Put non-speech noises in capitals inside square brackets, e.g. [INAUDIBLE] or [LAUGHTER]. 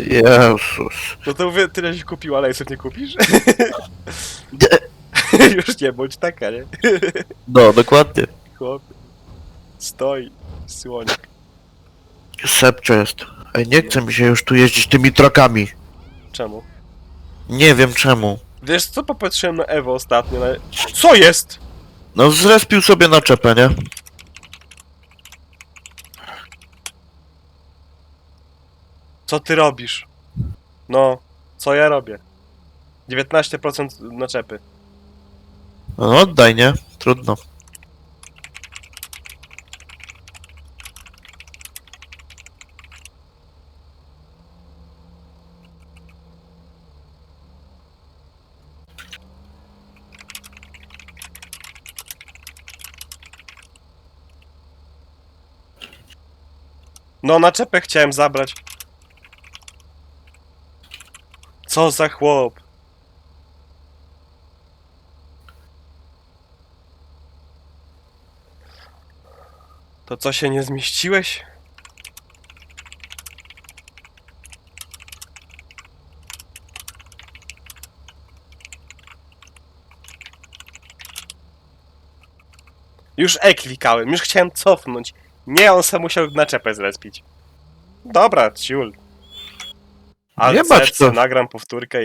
Jezus. No to mówię, tyle się kupił, ale sobie nie kupisz? [LAUGHS] Już nie bądź taka, nie? No, dokładnie. Chłop. Stoi. Słonik. Sepcio jest. Ej, nie chce mi się już tu jeździć tymi trakami. Czemu? Nie wiem czemu. Wiesz co, popatrzyłem na Ewo ostatnio, na... Co jest? No, zrespił sobie naczepę, nie? Co ty robisz? No, co ja robię? 19% naczepy. No, oddaj, nie? Trudno. No, naczepę chciałem zabrać. Co za chłop? To co się nie zmieściłeś? Już E klikałem, już chciałem cofnąć. Nie, on sam musiał naczepę zrespić. Dobra, ciul. Ale Nie bać to. nagram powtórkę i